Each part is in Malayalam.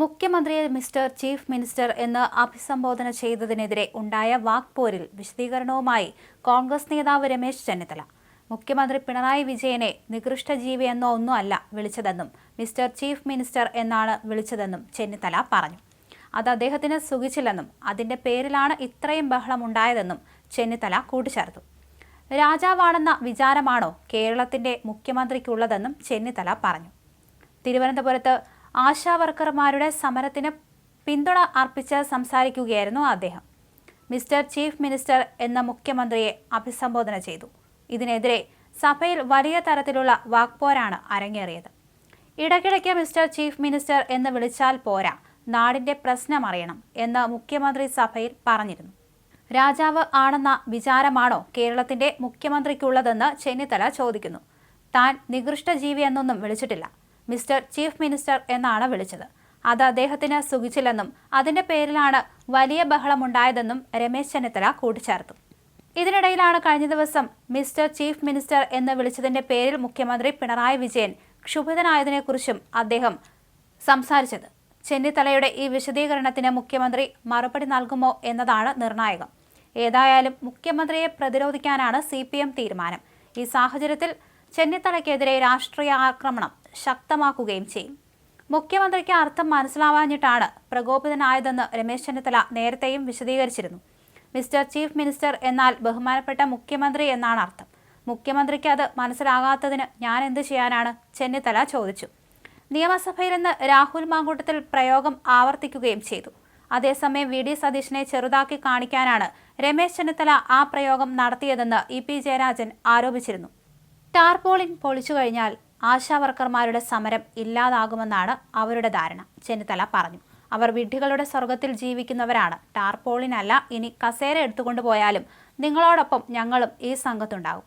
മുഖ്യമന്ത്രിയെ മിസ്റ്റർ ചീഫ് മിനിസ്റ്റർ എന്ന് അഭിസംബോധന ചെയ്തതിനെതിരെ ഉണ്ടായ വാക്പോരിൽ വിശദീകരണവുമായി കോൺഗ്രസ് നേതാവ് രമേശ് ചെന്നിത്തല. മുഖ്യമന്ത്രി പിണറായി വിജയനെ നികൃഷ്ട ജീവി എന്നോ ഒന്നും അല്ല വിളിച്ചതെന്നും മിസ്റ്റർ ചീഫ് മിനിസ്റ്റർ എന്നാണ് വിളിച്ചതെന്നും ചെന്നിത്തല പറഞ്ഞു. അത് അദ്ദേഹത്തിന് സുഖിച്ചില്ലെന്നും അതിന്റെ പേരിലാണ് ഇത്രയും ബഹളം ഉണ്ടായതെന്നും ചെന്നിത്തല കൂട്ടിച്ചേർത്തു. രാജാവാണെന്ന വിചാരമാണോ കേരളത്തിന്റെ മുഖ്യമന്ത്രിക്കുള്ളതെന്നും ചെന്നിത്തല പറഞ്ഞു. തിരുവനന്തപുരത്ത് ആശാ വർക്കർമാരുടെ സമരത്തിന് പിന്തുണ അർപ്പിച്ച് സംസാരിക്കുകയായിരുന്നു അദ്ദേഹം. മിസ്റ്റർ ചീഫ് മിനിസ്റ്റർ എന്ന മുഖ്യമന്ത്രിയെ അഭിസംബോധന ചെയ്തു. ഇതിനെതിരെ സഭയിൽ വലിയ തരത്തിലുള്ള വാക്പോരാണ് അരങ്ങേറിയത്. ഇടയ്ക്കിടയ്ക്ക് മിസ്റ്റർ ചീഫ് മിനിസ്റ്റർ എന്ന് വിളിച്ചാൽ പോരാ നാടിന്റെ പ്രശ്നം അറിയണം എന്ന് മുഖ്യമന്ത്രി സഭയിൽ പറഞ്ഞിരുന്നു. രാജാവ് ആണെന്ന വിചാരമാണോ കേരളത്തിന്റെ മുഖ്യമന്ത്രിക്കുള്ളതെന്ന് ചെന്നിത്തല ചോദിക്കുന്നു. താൻ നികൃഷ്ട ജീവി എന്നൊന്നും വിളിച്ചിട്ടില്ല. മിസ്റ്റർ ചീഫ് മിനിസ്റ്റർ എന്നാണ് വിളിച്ചത്. അത് അദ്ദേഹത്തിന് സുഖിച്ചില്ലെന്നും അതിന്റെ പേരിലാണ് വലിയ ബഹളമുണ്ടായതെന്നും രമേശ് ചെന്നിത്തല കൂട്ടിച്ചേർത്തു. ഇതിനിടയിലാണ് കഴിഞ്ഞ ദിവസം മിസ്റ്റർ ചീഫ് മിനിസ്റ്റർ എന്ന് വിളിച്ചതിന്റെ പേരിൽ മുഖ്യമന്ത്രി പിണറായി വിജയൻ ക്ഷുഭിതനായതിനെക്കുറിച്ചും അദ്ദേഹം സംസാരിച്ചത്. ചെന്നിത്തലയുടെ ഈ വിശദീകരണത്തിന് മുഖ്യമന്ത്രി മറുപടി നൽകുമോ എന്നതാണ് നിർണായകം. ഏതായാലും മുഖ്യമന്ത്രിയെ പ്രതിരോധിക്കാനാണ് സി തീരുമാനം. ഈ സാഹചര്യത്തിൽ ചെന്നിത്തലയ്ക്കെതിരെ രാഷ്ട്രീയ ആക്രമണം ശക്തമാക്കുകയും ചെയ്യും. മുഖ്യമന്ത്രിക്ക് അർത്ഥം മനസ്സിലാവാഞ്ഞിട്ടാണ് പ്രകോപിതനായതെന്ന് രമേശ് ചെന്നിത്തല നേരത്തെയും വിശദീകരിച്ചിരുന്നു. മിസ്റ്റർ ചീഫ് മിനിസ്റ്റർ എന്നാൽ ബഹുമാനപ്പെട്ട മുഖ്യമന്ത്രി എന്നാണ് അർത്ഥം. മുഖ്യമന്ത്രിക്ക് അത് മനസ്സിലാകാത്തതിന് ഞാൻ എന്ത് ചെയ്യാനാണ്? ചെന്നിത്തല ചോദിച്ചു. നിയമസഭയിൽ നിന്ന് രാഹുൽ മാങ്കൂട്ടത്തിൽ പ്രയോഗം ആവർത്തിക്കുകയും ചെയ്തു. അതേസമയം വി. ഡി. സതീശനെ ചെറുതാക്കി കാണിക്കാനാണ് രമേശ് ചെന്നിത്തല ആ പ്രയോഗം നടത്തിയതെന്ന് ഇ. പി. ജയരാജൻ ആരോപിച്ചിരുന്നു. ടാർപോളിൻ പൊളിച്ചു കഴിഞ്ഞാൽ ആശാവർക്കർമാരുടെ സമരം ഇല്ലാതാകുമെന്നാണ് അവരുടെ ധാരണ ചെന്നിത്തല പറഞ്ഞു. അവർ വിഡ്ഢികളുടെ സ്വർഗത്തിൽ ജീവിക്കുന്നവരാണ്. ടാർപോളിനല്ല ഇനി കസേര എടുത്തുകൊണ്ട് പോയാലും നിങ്ങളോടൊപ്പം ഞങ്ങളും ഈ സംഘത്തുണ്ടാകും.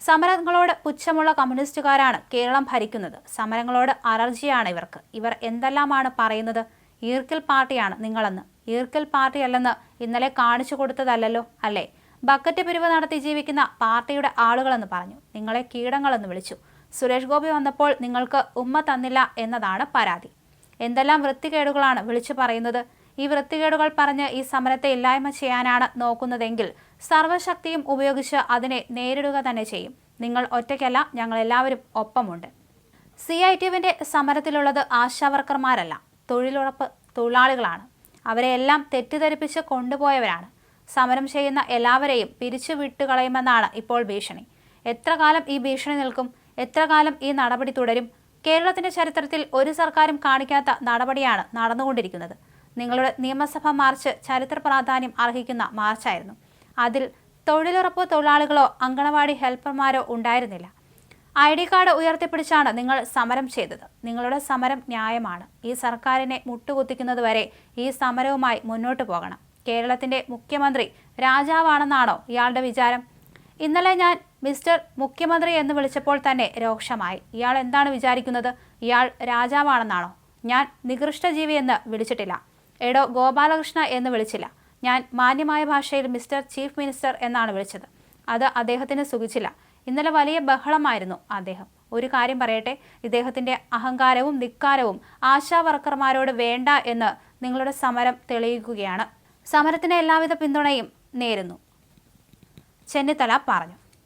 സമരങ്ങളോട് പുച്ഛമുള്ള കമ്മ്യൂണിസ്റ്റുകാരാണ് കേരളം ഭരിക്കുന്നത്. സമരങ്ങളോട് അലർജിയാണ് ഇവർക്ക്. ഇവർ എന്തെല്ലാമാണ് പറയുന്നത്? ഈർക്കൽ പാർട്ടിയാണ് നിങ്ങളെന്ന്. ഈർക്കൽ പാർട്ടിയല്ലെന്ന് ഇന്നലെ കാണിച്ചു കൊടുത്തതല്ലല്ലോ അല്ലേ? ബക്കറ്റ് പിരിവ് നടത്തി ജീവിക്കുന്ന പാർട്ടിയുടെ ആളുകളെന്ന് പറഞ്ഞു. നിങ്ങളെ കീടങ്ങളെന്ന് വിളിച്ചു. സുരേഷ് ഗോപി വന്നപ്പോൾ നിങ്ങൾക്ക് ഉമ്മ തന്നില്ല എന്നതാണ് പരാതി. എന്തെല്ലാം വൃത്തികേടുകളാണ് വിളിച്ചു പറയുന്നത്? ഈ വൃത്തികേടുകൾ പറഞ്ഞ് ഈ സമരത്തെ ഇല്ലായ്മ ചെയ്യാനാണ് നോക്കുന്നതെങ്കിൽ സർവശക്തിയും ഉപയോഗിച്ച് അതിനെ നേരിടുക തന്നെ ചെയ്യും. നിങ്ങൾ ഒറ്റയ്ക്കല്ല ഞങ്ങൾ എല്ലാവരും ഒപ്പമുണ്ട്. സി ഐ ടിവിന്റെ സമരത്തിലുള്ളത് ആശാവർക്കർമാരല്ല തൊഴിലുറപ്പ് തൊഴിലാളികളാണ്. അവരെ എല്ലാം തെറ്റിദ്ധരിപ്പിച്ച് കൊണ്ടുപോയവരാണ്. സമരം ചെയ്യുന്ന എല്ലാവരെയും പിരിച്ചു വിട്ടുകളയുമെന്നാണ് ഇപ്പോൾ ഭീഷണി. എത്ര കാലം ഈ ഭീഷണി നിൽക്കും? എത്ര കാലം ഈ നടപടി തുടരും? കേരളത്തിന്റെ ചരിത്രത്തിൽ ഒരു സർക്കാരും കാണിക്കാത്ത നടപടിയാണ് നടന്നുകൊണ്ടിരിക്കുന്നത്. നിങ്ങളുടെ നിയമസഭാ മാർച്ച് ചരിത്ര പ്രാധാന്യം അർഹിക്കുന്ന മാർച്ചായിരുന്നു. അതിൽ തൊഴിലുറപ്പ് തൊഴിലാളികളോ അങ്കണവാടി ഹെൽപ്പർമാരോ ഉണ്ടായിരുന്നില്ല. ഐ ഡി കാർഡ് ഉയർത്തിപ്പിടിച്ചാണ് നിങ്ങൾ സമരം ചെയ്തത്. നിങ്ങളുടെ സമരം ന്യായമാണ്. ഈ സർക്കാരിനെ മുട്ടുകുത്തിക്കുന്നതുവരെ ഈ സമരവുമായി മുന്നോട്ട് പോകണം. കേരളത്തിന്റെ മുഖ്യമന്ത്രി രാജാവാണെന്നാണോ ഇയാളുടെ വിചാരം? ഇന്നലെ ഞാൻ മിസ്റ്റർ മുഖ്യമന്ത്രി എന്ന് വിളിച്ചപ്പോൾ തന്നെ രോക്ഷമായി. ഇയാൾ എന്താണ് വിചാരിക്കുന്നത്? ഇയാൾ രാജാവാണെന്നാണോ? ഞാൻ നികൃഷ്ട ജീവി എന്ന് വിളിച്ചിട്ടില്ല. എടോ ഗോപാലകൃഷ്ണ എന്ന് വിളിച്ചില്ല. ഞാൻ മാന്യമായ ഭാഷയിൽ മിസ്റ്റർ ചീഫ് മിനിസ്റ്റർ എന്നാണ് വിളിച്ചത്. അത് അദ്ദേഹത്തിന് സുഖിച്ചില്ല. ഇന്നലെ വലിയ ബഹളമായിരുന്നു അദ്ദേഹം. ഒരു കാര്യം പറയട്ടെ ഇദ്ദേഹത്തിന്റെ അഹങ്കാരവും നിക്കാരവും ആശാ വർക്കർമാരോട് വേണ്ട എന്ന് നിങ്ങളുടെ സമരം തെളിയിക്കുകയാണ്. സമരത്തിന് എല്ലാവിധ പിന്തുണയും നേരുന്നു. ചെന്നിത്തല പറഞ്ഞു.